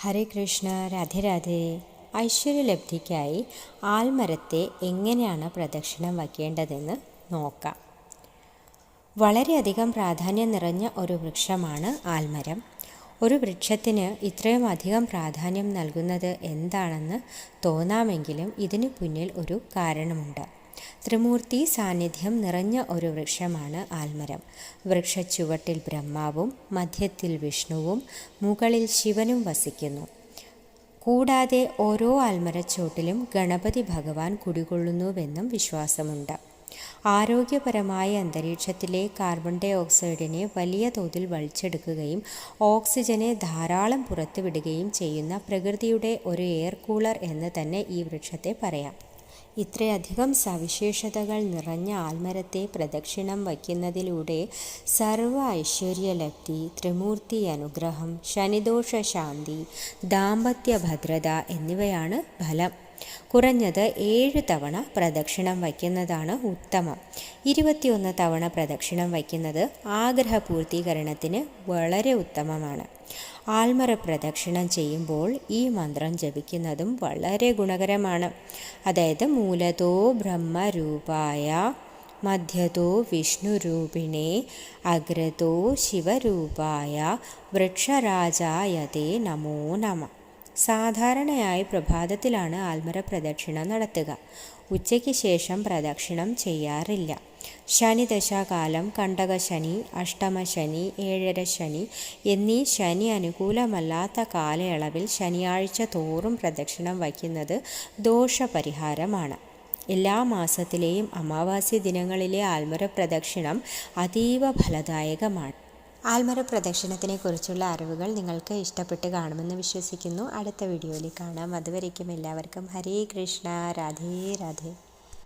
ഹരേ കൃഷ്ണ രാധേ രാധേ. ഐശ്വര്യലബ്ധിക്കായി ആൽമരത്തെ എങ്ങനെയാണ് പ്രദക്ഷിണം വയ്ക്കേണ്ടതെന്ന് നോക്കാം. വളരെയധികം പ്രാധാന്യം നിറഞ്ഞ ഒരു വൃക്ഷമാണ് ആൽമരം. ഒരു വൃക്ഷത്തിന് ഇത്രയും അധികം പ്രാധാന്യം നൽകുന്നത് എന്താണെന്ന് തോന്നാമെങ്കിലും ഇതിന് പിന്നിൽ ഒരു കാരണമുണ്ട്. ത്രിമൂർത്തി സാന്നിധ്യം നിറഞ്ഞ ഒരു വൃക്ഷമാണ് ആൽമരം. വൃക്ഷച്ചുവട്ടിൽ ബ്രഹ്മാവും മധ്യത്തിൽ വിഷ്ണുവും മുകളിൽ ശിവനും വസിക്കുന്നു. കൂടാതെ ഓരോ ആൽമരച്ചോട്ടിലും ഗണപതി ഭഗവാൻ കുടികൊള്ളുന്നുവെന്നും വിശ്വാസമുണ്ട്. ആരോഗ്യപരമായ അന്തരീക്ഷത്തിലെ കാർബൺ ഡൈ ഓക്സൈഡിനെ വലിയ തോതിൽ വലിച്ചെടുക്കുകയും ഓക്സിജനെ ധാരാളം പുറത്തുവിടുകയും ചെയ്യുന്ന പ്രകൃതിയുടെ ഒരു എയർ കൂളർ എന്ന് തന്നെ ഈ വൃക്ഷത്തെ പറയാം. ഇത്രയധികം സവിശേഷതകൾ നിറഞ്ഞ ആൽമരത്തെ പ്രദക്ഷിണം വയ്ക്കുന്നതിലൂടെ സർവ ഐശ്വര്യലബ്ധി ത്രിമൂർത്തി അനുഗ്രഹം ശനിദോഷ ശാന്തി ദാമ്പത്യ ഭദ്രത എന്നിവയാണ് ഫലം. കുറഞ്ഞത് ഏഴ് തവണ പ്രദക്ഷിണം വയ്ക്കുന്നതാണ് ഉത്തമം. ഇരുപത്തിയൊന്ന് തവണ പ്രദക്ഷിണം വയ്ക്കുന്നത് ആഗ്രഹ പൂർത്തീകരണത്തിന് വളരെ ഉത്തമമാണ്. ആൽമര പ്രദക്ഷിണം ചെയ്യുമ്പോൾ ഈ മന്ത്രം ജപിക്കുന്നതും വളരെ ഗുണകരമാണ്. അതായത് മൂലതോ ബ്രഹ്മരൂപായ മധ്യതോ വിഷ്ണുരൂപിണേ അഗ്രതോ ശിവരൂപായ വൃക്ഷരാജായതേ നമോ നമ. സാധാരണയായി പ്രഭാതത്തിലാണ് ആൽമര പ്രദക്ഷിണം നടത്തുക. ഉച്ചയ്ക്ക് ശേഷം പ്രദക്ഷിണം ചെയ്യാറില്ല. ശനിദശാകാലം കണ്ടകശനി അഷ്ടമശനി ഏഴര ശനി എന്നീ ശനി അനുകൂലമല്ലാത്ത കാലയളവിൽ ശനിയാഴ്ച തോറും പ്രദക്ഷിണം വയ്ക്കുന്നത് ദോഷപരിഹാരമാണ്. എല്ലാ മാസത്തിലെയും അമാവാസി ദിനങ്ങളിലെ ആൽമര പ്രദക്ഷിണം അതീവ ഫലദായകമാണ്. ആൽമര പ്രദക്ഷിണത്തിനെ കുറിച്ചുള്ള അറിവുകൾ നിങ്ങൾക്ക് ഇഷ്ടപ്പെട്ട് കാണുമെന്ന് വിശ്വസിക്കുന്നു. അടുത്ത വീഡിയോയിൽ കാണാം. അതുവരേക്കും എല്ലാവർക്കും ഹരേ കൃഷ്ണ. രാധേ രാധേ.